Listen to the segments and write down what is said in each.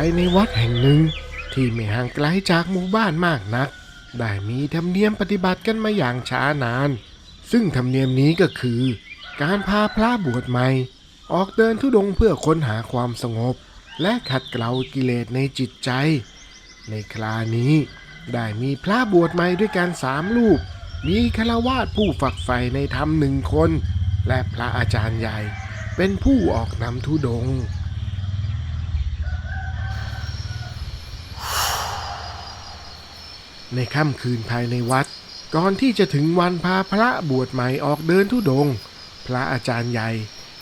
ายในวัดแห่งหนึ่ง ที่ไม่ห่างไกลจากหมู่บ้านมากนัก ได้มีธรรมเนียมปฏิบัติกันมาอย่างช้านาน ซึ่งธรรมเนียมนี้ก็คือ การพาพระบวชใหม่ ออกเดินทุดงเพื่อค้นหาความสงบ และขัดเกลากิเลสในจิตใจ ในครานี้ได้มีพระบวชใหม่ด้วยกันสามรูป มีคาวาสผู้ฝักใฝ่ในธรรมหนึ่งคน และพระอาจารย์ใหญ่ เป็นผู้ออกนำทุดง ในค่ำคืนภายในวัด ก่อนที่จะถึงวันพาพระบวชใหม่ออกเดินทุดง พระอาจารย์ใหญ่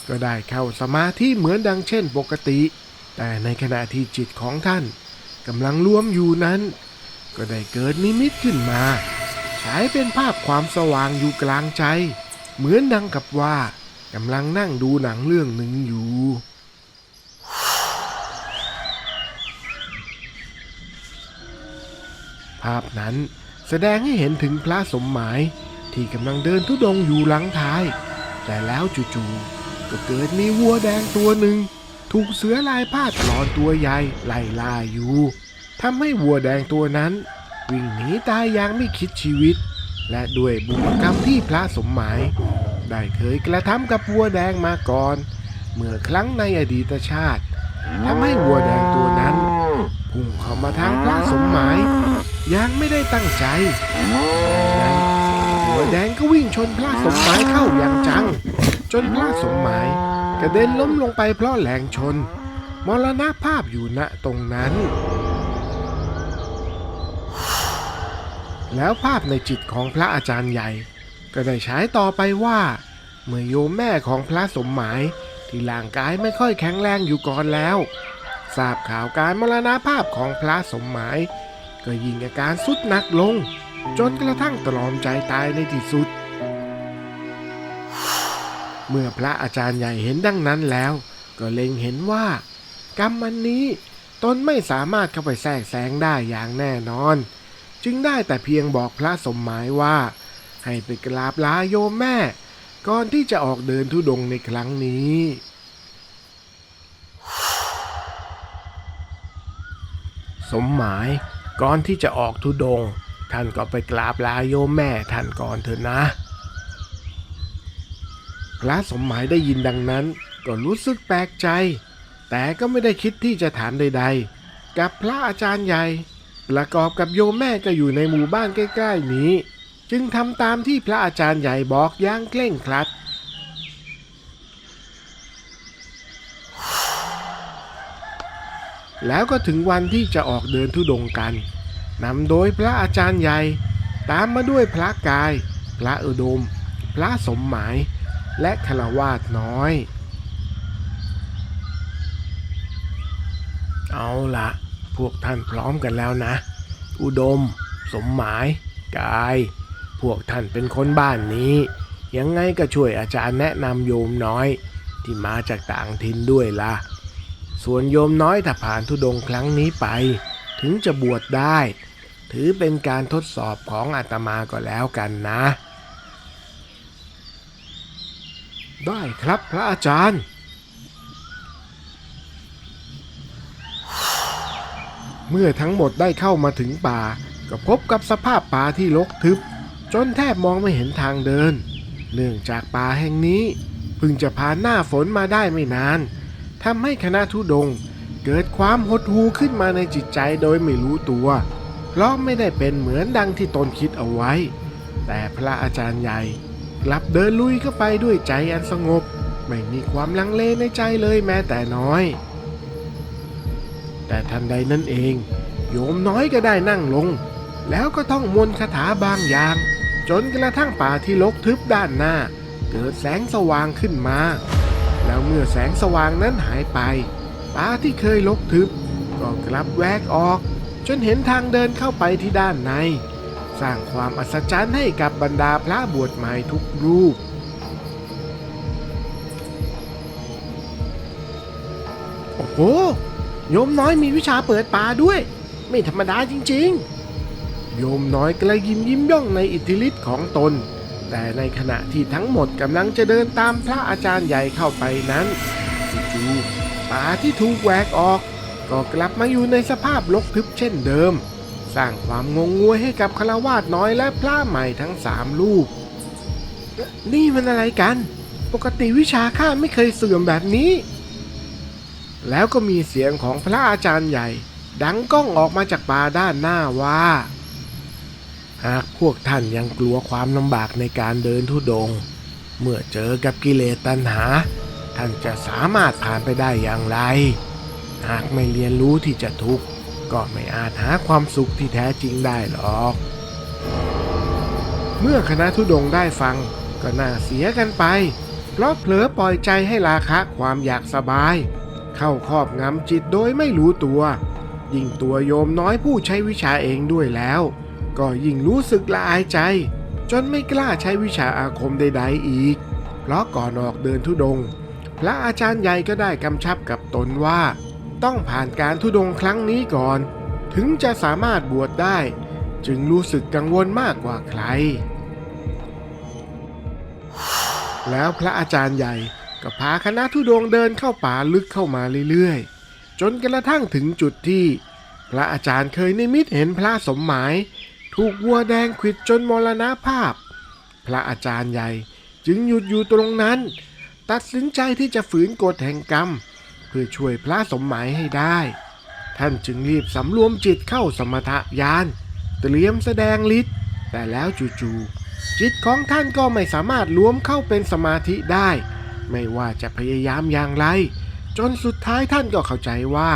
ก็ได้เข้าสมาธิเหมือนดังเช่นปกติ แต่ในขณะที่จิตของท่านกำลังรวมอยู่นั้น ก็ได้เกิดนิมิตขึ้นมาฉายเป็นภาพความสว่างอยู่กลางใจ เหมือนดังกับว่ากำลังนั่งดูหนังเรื่องหนึ่งอยู่าพนั้นแสดงให้เห็นถึงพระสมหมายที่กำลังเดินทุดงอยู่หลังท้าย แต่แล้วจู่ๆก็เกิดมีวัวแดงตัวหนึ่ง ถูกเสือลายพาดกรอนตัวใหญ่ไล่ล่าอยู่ทำให้วัวแดงตัวนั้น วิ่งหนีตายอย่างไม่คิดชีวิต และด้วยบุญกรรมที่พระสมหมาย ได้เคยกระทำกับวัวแดงมาก่อน เมื่อครั้งในอดีตชาติทำให้วัวแดงตัวนั้นพุ่งเข้ามาทางพระสมหมาย ยังไม่ได้ตั้งใจดังนั้นหัวแดงก็วิ่งชนพระสมหมายเข้าอย่างจัง จนพระสมหมายกระเด็นล้มลงไปเพราะแรงชน มรณภาพอยู่ณตรงนั้น แล้วภาพในจิตของพระอาจารย์ใหญ่ ก็ได้ฉายต่อไปว่า เมื่อโยมแม่ของพระสมหมายที่ร่างกายไม่ค่อยแข็งแรงอยู่ก่อนแล้วทราบข่าวการมรณภาพของพระสมหมาย ก็ยิ่งอาการสุดหนักลง จนกระทั่งตรอมใจตายในที่สุด เมื่อพระอาจารย์ใหญ่เห็นดังนั้นแล้ว ก็เล็งเห็นว่า กรรมอันนี้ตนไม่สามารถเข้าไปแทรกแซงได้อย่างแน่นอน จึงได้แต่เพียงบอกพระสมหมายว่า ให้ไปกราบลาโยมแม่ ก่อนที่จะออกเดินทุดงในครั้งนี้สมหมาย ก่อนที่จะออกทุดง ท่านก็ไปกราบลาโยมแม่ท่านก่อนเถอะนะพระสมหมายได้ยินดังนั้นก็รู้สึกแปลกใจ แต่ก็ไม่ได้คิดที่จะถามใด ๆ กับพระอาจารย์ใหญ่ ประกอบกับโยมแม่ก็อยู่ในหมู่บ้านใกล้ ๆ นี้ จึงทำตามที่พระอาจารย์ใหญ่บอกอย่างเคร่งครัด แล้วก็ถึงวันที่จะออกเดินทุดงกันนำโดยพระอาจารย์ใหญ่ ตามมาด้วยพระกาย พระอุดม พระสมหมาย และคารวาสน้อย เอาละพวกท่านพร้อมกันแล้วนะ อุดม สมหมาย กาย พวกท่านเป็นคนบ้านนี้ ยังไงก็ช่วยอาจารย์แนะนำโยมน้อย ที่มาจากต่างถิ่นด้วยล่ะ ส่วนโยมน้อยถ้าผ่านทุดงครั้งนี้ไป ถึงจะบวชได้ ถือเป็นการทดสอบของอาตมาก็แล้วกันนะ ได้ครับพระอาจารย์ เมื่อทั้งหมดได้เข้ามาถึงป่า ก็พบกับสภาพป่าที่รกทึบ จนแทบมองไม่เห็นทางเดิน เนื่องจากป่าแห่งนี้เพิ่งจะผ่านหน้าฝนมาได้ไม่นาน ทำให้คณะทุดง เกิดความหดหู่ขึ้นมาในจิตใจโดยไม่รู้ตัว เพราะไม่ได้เป็นเหมือนดังที่ตนคิดเอาไว้ แต่พระอาจารย์ใหญ่ กลับเดินลุยเข้าไปด้วยใจอันสงบ ไม่มีความลังเลในใจเลยแม้แต่น้อย แต่ทันใดนั้นเอง โยมน้อยก็ได้นั่งลง แล้วก็ท่องมนต์คาถาบางอย่าง จนกระทั่งป่าที่รกทึบด้านหน้า เกิดแสงสว่างขึ้นมา แล้วเมื่อแสงสว่างนั้นหายไปป่าที่เคยรกทึบ ก็กลับแวกออก จนเห็นทางเดินเข้าไปที่ด้านใน สร้างความอัศจรรย์ให้กับบรรดาพระบวชใหม่ทุกรูปโอ้โหโยมน้อยมีวิชาเปิดป่าด้วย ไม่ธรรมดาจริงๆ โยมน้อยกระยิมยิ้มย่องในอิทธิฤทธิ์ของตน แต่ในขณะที่ทั้งหมดกำลังจะเดินตามพระอาจารย์ใหญ่เข้าไปนั้นจู่ๆป่าที่ถูกแหวกออก ก็กลับมาอยู่ในสภาพลกทึบเช่นเดิม สร้างความงงงวยให้กับคารวาสน้อยและพระใหม่ทั้งสามรูปนี่มันอะไรกัน ปกติวิชาข้าไม่เคยเสื่อมแบบนี้ แล้วก็มีเสียงของพระอาจารย์ใหญ่ ดังก้องออกมาจากป่าด้านหน้าว่า หากพวกท่านยังกลัวความลำบากในการเดินทุดง เมื่อเจอกับกิเลสตัณหา ท่านจะสามารถผ่านไปได้อย่างไร หากไม่เรียนรู้ที่จะทุกข์ก็ไม่อาจหาความสุขที่แท้จริงได้หรอก เมื่อคณะทุดงได้ฟังก็น่าเสียกันไป เพราะเผลอปล่อยใจให้ราคะความอยากสบาย เข้าครอบงำจิตโดยไม่รู้ตัว ยิ่งตัวโยมน้อยผู้ใช้วิชาเองด้วยแล้ว ก็ยิ่งรู้สึกละอายใจ จนไม่กล้าใช้วิชาอาคมใดๆอีก เพราะก่อนออกเดินทุดง พระอาจารย์ใหญ่ก็ได้กำชับกับตนว่า ต้องผ่านการทุดงครั้งนี้ก่อน ถึงจะสามารถบวชได้ จึงรู้สึกกังวลมากกว่าใคร แล้วพระอาจารย์ใหญ่ก็พาคณะทุดงเดินเข้าป่าลึกเข้ามาเรื่อยๆ จนกระทั่งถึงจุดที่ พระอาจารย์เคยนิมิตเห็นพระสมหมาย ถูกวัวแดงขิดจนมรณภาพ พระอาจารย์ใหญ่จึงหยุดอยู่ตรงนั้น ตัดสินใจที่จะฝืนกฎแห่งกรรม เพื่อช่วยพระสมหมายให้ได้ ท่านจึงรีบสำรวมจิตเข้าสมถยาน เตรียมแสดงฤทธิ์แต่แล้วจู่ๆจิตของท่านก็ไม่สามารถรวมเข้าเป็นสมาธิได้ ไม่ว่าจะพยายามอย่างไร จนสุดท้ายท่านก็เข้าใจว่า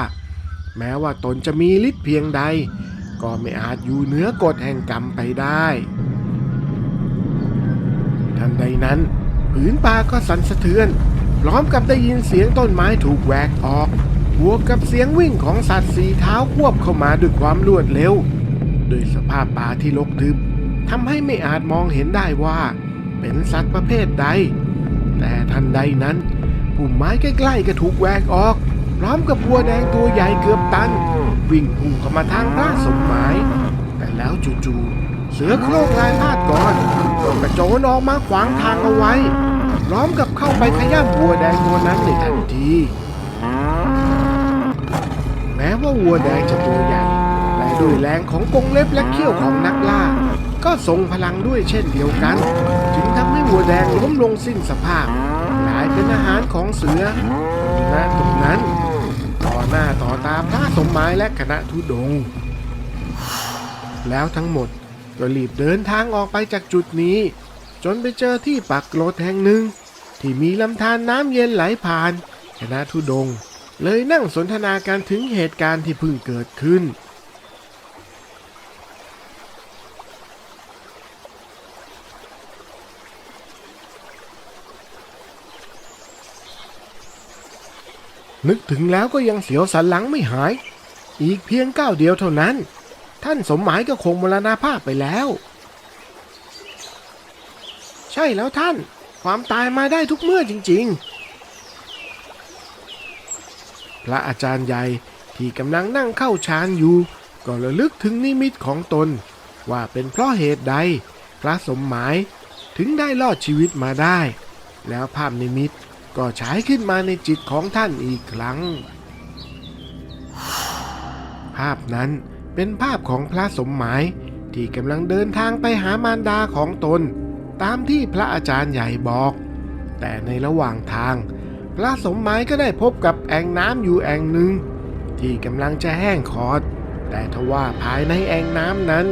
แม้ว่าตนจะมีฤทธิ์เพียงใด ก็ไม่อาจอยู่เหนือกฎแห่งกรรมไปได้ ทันใดนั้นผืนป่าก็สั่นสะเทือน พร้อมกับได้ยินเสียงต้นไม้ถูกแหวกออกบวกกับเสียงวิ่งของสัตว์สีเท้าควบเข้ามาด้วยความรวดเร็ว โดยสภาพป่าที่รกทึบทำให้ไม่อาจมองเห็นได้ว่า เป็นสัตว์ประเภทใด แต่ทันใดนั้น ปุ่มไม้ใกล้ๆก็ถูกแหวกออก พร้อมกับวัวแดงตัวใหญ่เกือบตัน วิ่งพุ่งเข้ามาทางพระสมหมาย แต่แล้วจู่ๆเสือโคร่งลายพาดก่อนก็กระโจนออกมาขวางทางเอาไว้พร้อมกับเข้าไปขย้ำวัวแดงตัวนั้นในทันที แม้ว่าวัวแดงจะตัวใหญ่แต่ด้วยแรงของกงเล็บและเขี้ยวของนักล่า ก็ทรงพลังด้วยเช่นเดียวกัน จึงทำให้วัวแดงล้มลงสิ้นสภาพกลายเป็นอาหารของเสือณตรงนั้น ต่อหน้าต่อตาพระสมหมายและคณะทุดง แล้วทั้งหมดก็รีบเดินทางออกไปจากจุดนี้ จนไปเจอที่ปักโลดแห่งหนึ่ง ที่มีลำธารน้ำเย็นไหลผ่าน คณะทุดง เลยนั่งสนทนาการถึงเหตุการณ์ที่เพิ่งเกิดขึ้น นึกถึงแล้วก็ยังเสียวสันหลังไม่หาย อีกเพียงก้าวเดียวเท่านั้น ท่านสมหมายก็คงมรณาภาพไปแล้ว ใช่แล้วท่าน ความตายมาได้ทุกเมื่อจริง ๆ พระอาจารย์ใหญ่ที่กำลังนั่งเข้าฌานอยู่ ก็ระลึกถึงนิมิตของตน ว่าเป็นเพราะเหตุใด พระสมหมายถึงได้รอดชีวิตมาได้ แล้วภาพนิมิต ก็ฉายขึ้นมาในจิตของท่านอีกครั้ง ภาพนั้นเป็นภาพของพระสมหมายที่กำลังเดินทางไปหามารดาของตน ตามที่พระอาจารย์ใหญ่บอก แต่ในระหว่างทาง พระสมหมายก็ได้พบกับแอ่งน้ำอยู่แอ่งหนึ่ง ที่กำลังจะแห้งขอด แต่ทว่าภายในแอ่งน้ำนั้น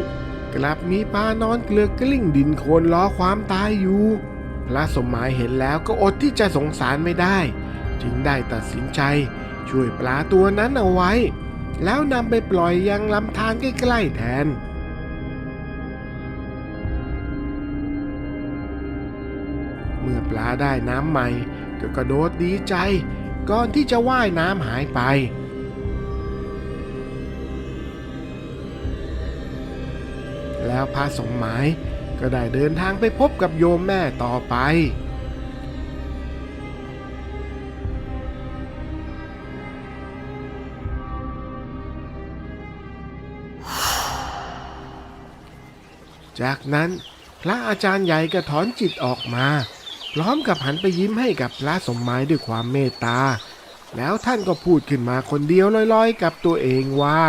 กลับมีปลานอนเกลือกกลิ้งดินโคลนล้อความตายอยู่ พระสมหมายเห็นแล้วก็อดที่จะสงสารไม่ได้ จึงได้ตัดสินใจช่วยปลาตัวนั้นเอาไว้ แล้วนำไปปล่อยยังลำธารใกล้ๆแทน เมื่อปลาได้น้ำใหม่ ก็กระโดดดีใจ ก่อนที่จะว่ายน้ำหายไปแล้วพระสมหมาย ก็ได้เดินทางไปพบกับโยมแม่ต่อไปจากนั้นพระอาจารย์ใหญ่ก็ถอนจิตออกมา พร้อมกับหันไปยิ้มให้กับพระสมหมายด้วยความเมตตา แล้วท่านก็พูดขึ้นมาคนเดียวลอยๆ กับตัวเองว่า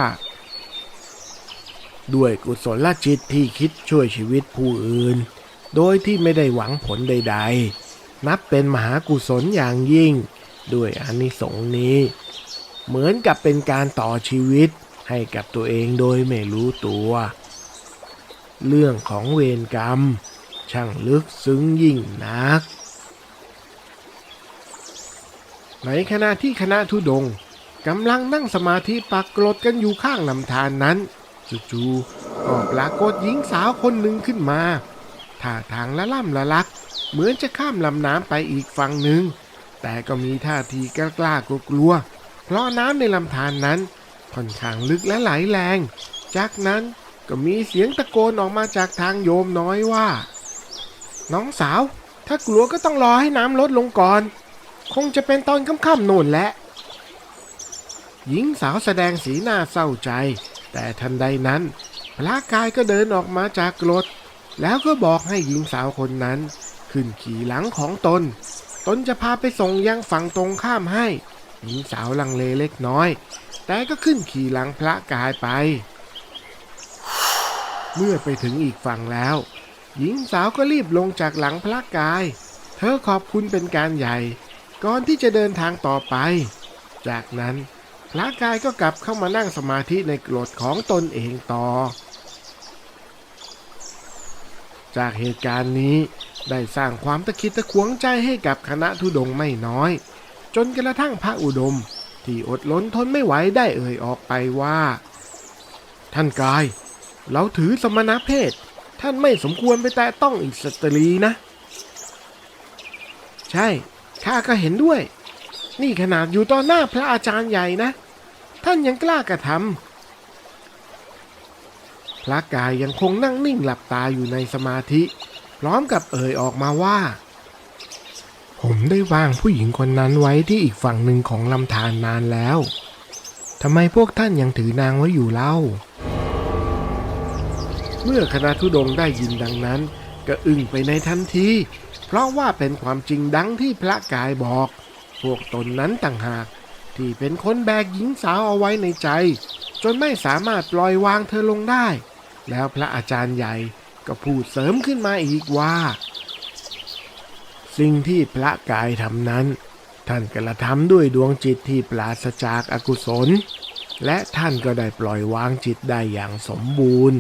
ด้วยกุศลจิตที่คิดช่วยชีวิตผู้อื่น โดยที่ไม่ได้หวังผลใด ๆ นับเป็นมหากุศลอย่างยิ่ง ด้วยอานิสงส์นี้ เหมือนกับเป็นการต่อชีวิตให้กับตัวเองโดยไม่รู้ตัว เรื่องของเวรกรรม ช่างลึกซึ้งยิ่งนัก ในขณะที่คณะทุดงกำลังนั่งสมาธิปักกรดกันอยู่ข้างลำธารนนั้น จู่ๆก็ปรากฏหญิงสาวคนหนึ่งขึ้นมาท่าทางละล่ำละลัก เหมือนจะข้ามลำน้ำไปอีกฝั่งหนึ่ง แต่ก็มีท่าทีกล้าๆกลัวๆเพราะน้ำในลำธารนนั้นค่อนข้างลึกและไหลแรง จากนั้นก็มีเสียงตะโกนออกมาจากทางโยมน้อยว่า น้องสาว ถ้ากลัวก็ต้องรอให้น้ำลดลงก่อน คงจะเป็นตอนค่ำๆโน่นแหละ หญิงสาวแสดงสีหน้าเศร้าใจ แต่ทันใดนั้น พระกายก็เดินออกมาจากรถแล้วก็บอกให้หญิงสาวคนนั้น ขึ้นขี่หลังของตน ตนจะพาไปส่งยังฝั่งตรงข้ามให้ หญิงสาวลังเลเล็กน้อย แต่ก็ขึ้นขี่หลังพระกายไป เมื่อไปถึงอีกฝั่งแล้ว หญิงสาวก็รีบลงจากหลังพระกาย เธอขอบคุณเป็นการใหญ่ ก่อนที่จะเดินทางต่อไป จากนั้น พระกายก็กลับเข้ามานั่งสมาธิในกรดของตนเองต่อ จากเหตุการณ์นี้ได้สร้างความตะคิดตะขวงใจให้กับคณะทุดงไม่น้อย จนกระทั่งพระอุดม ที่อดล้นทนไม่ไหวได้เอ่ยออกไปว่า ท่านกาย เราถือสมณเพศ ท่านไม่สมควรไปแตะต้องอีกสตรีนะ ใช่ข้าก็เห็นด้วย นี่ขนาดอยู่ต่อหน้าพระอาจารย์ใหญ่นะ ท่านยังกล้ากระทำพระกายยังคงนั่งนิ่งหลับตาอยู่ในสมาธิ พร้อมกับเอ่ยออกมาว่า ผมได้วางผู้หญิงคนนั้นไว้ที่อีกฝั่งหนึ่งของลำธารนานแล้วทำไมพวกท่านยังถือนางไว้อยู่เล่า เมื่อคณะทุดงได้ยินดังนั้น ก็อึ้งไปในทันที เพราะว่าเป็นความจริงดังที่พระกายบอก พวกตนนั้นต่างหากที่เป็นคนแบกหญิงสาวเอาไว้ในใจ จนไม่สามารถปล่อยวางเธอลงได้ แล้วพระอาจารย์ใหญ่ก็พูดเสริมขึ้นมาอีกว่า สิ่งที่พระกายทำนั้น ท่านกระทำด้วยดวงจิตที่ปราศจากอากุศล และท่านก็ได้ปล่อยวางจิตได้อย่างสมบูรณ์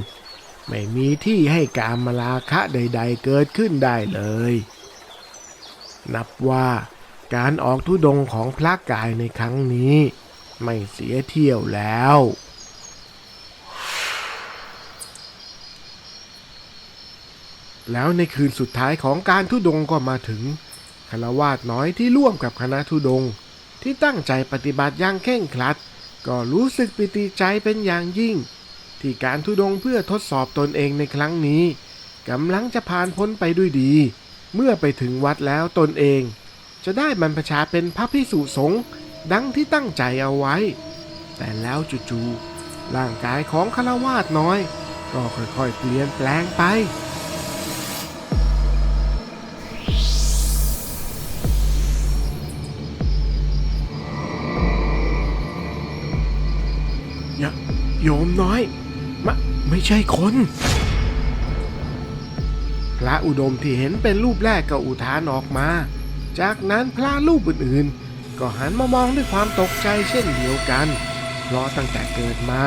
ไม่มีที่ให้การมลาคะใด ๆ เกิดขึ้นได้เลย นับว่า การออกทุดงของพระกายในครั้งนี้ ไม่เสียเที่ยวแล้ว แล้วในคืนสุดท้ายของการทุดงก็มาถึงคารวาสน้อยที่ร่วมกับคณะทุดง ที่ตั้งใจปฏิบัติอย่างเคร่งครัด ก็รู้สึกปิติใจเป็นอย่างยิ่ง ที่การทุดงเพื่อทดสอบตนเองในครั้งนี้กำลังจะผ่านพ้นไปด้วยดี เมื่อไปถึงวัดแล้วตนเอง จะได้บรรพชาเป็นพระพิสุสงฆ์ดังที่ตั้งใจเอาไว้ แต่แล้วจู่ๆร่างกายของคารวาสน้อย ก็ค่อยๆเปลี่ยนแปลงไปยโยมน้อยมะไม่ใช่คนพระอุดมที่เห็นเป็นรูปแรกก็อุทานออกมา จากนั้นพระรูปอื่นๆ ก็หันมามองด้วยความตกใจเช่นเดียวกัน เพราะตั้งแต่เกิดมา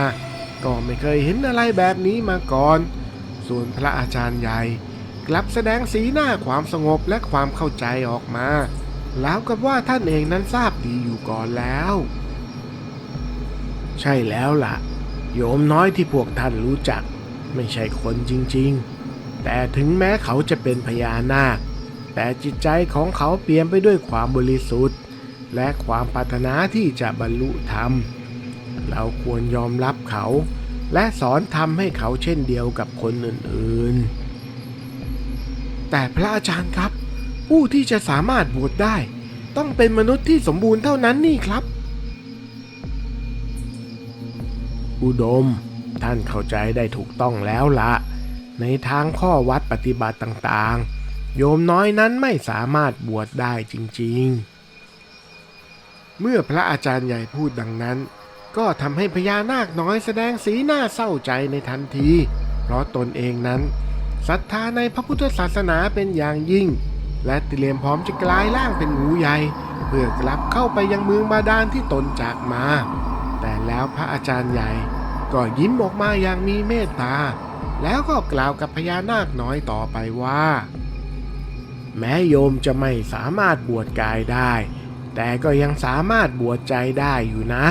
ก็ไม่เคยเห็นอะไรแบบนี้มาก่อน ส่วนพระอาจารย์ใหญ่ กลับแสดงสีหน้าความสงบและความเข้าใจออกมา แล้วกับว่าท่านเองนั้นทราบดีอยู่ก่อนแล้ว ใช่แล้วล่ะ โยมน้อยที่พวกท่านรู้จัก ไม่ใช่คนจริง ๆ แต่ถึงแม้เขาจะเป็นพญานาค แต่จิตใจของเขาเปลี่ยนไปด้วยความบริสุทธิ์ และความปรารถนาที่จะบรรลุธรรม เราควรยอมรับเขา และสอนธรรมให้เขาเช่นเดียวกับคนอื่นๆ แต่พระอาจารย์ครับ ผู้ที่จะสามารถบวชได้ ต้องเป็นมนุษย์ที่สมบูรณ์เท่านั้นนี่ครับ อุดม ท่านเข้าใจได้ถูกต้องแล้วละในทางข้อวัดปฏิบัติต่างๆ โยมน้อยนั้นไม่สามารถบวชได้จริงๆ เมื่อพระอาจารย์ใหญ่พูดดังนั้น ก็ทำให้พญานาคน้อยแสดงสีหน้าเศร้าใจในทันที เพราะตนเองนั้นศรัทธาในพระพุทธศาสนาเป็นอย่างยิ่ง และเตรียมพร้อมจะกลายร่างเป็นงูใหญ่ เพื่อกลับเข้าไปยังเมืองบาดาลที่ตนจากมา แต่แล้วพระอาจารย์ใหญ่ก็ยิ้มออกมาอย่างมีเมตตา แล้วก็กล่าวกับพญานาคน้อยต่อไปว่า แม้โยมจะไม่สามารถบวชกายได้ แต่ก็ยังสามารถบวชใจได้อยู่นะ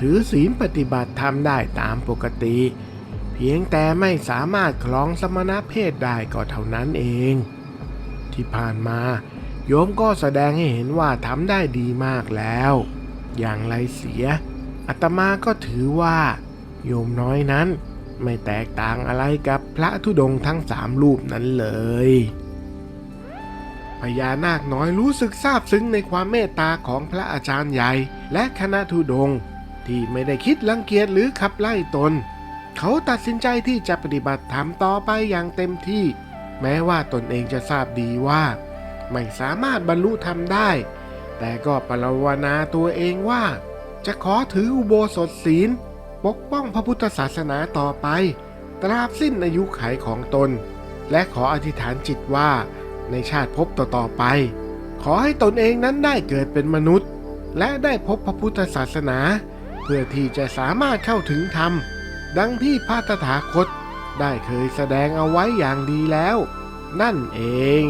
ถือศีลปฏิบัติธรรมได้ตามปกติ เพียงแต่ไม่สามารถคล้องสมณเพศได้ก็เท่านั้นเอง ที่ผ่านมา โยมก็แสดงให้เห็นว่าทำได้ดีมากแล้ว อย่างไรเสียอาตมาก็ถือว่า โยมน้อยนั้นไม่แตกต่างอะไรกับพระธุดงค์ทั้งสามรูปนั้นเลย พญานาคน้อยรู้สึกซาบซึ้งในความเมตตาของพระอาจารย์ใหญ่ และคณะธุดง ที่ไม่ได้คิดรังเกียจหรือขับไล่ตน เขาตัดสินใจที่จะปฏิบัติธรรมต่อไปอย่างเต็มที่ แม้ว่าตนเองจะทราบดีว่า ไม่สามารถบรรลุธรรมได้ แต่ก็ปรารถนาตัวเองว่า จะขอถืออุโบสถศีล ปกป้องพระพุทธศาสนาต่อไป ตราบสิ้นอายุไขของตน และขออธิษฐานจิตว่า ในชาติภพต่อๆไป ขอให้ตนเองนั้นได้เกิดเป็นมนุษย์ และได้พบพระพุทธศาสนา เพื่อที่จะสามารถเข้าถึงธรรม ดังที่พระตถาคตได้เคยแสดงเอาไว้อย่างดีแล้ว นั่นเอง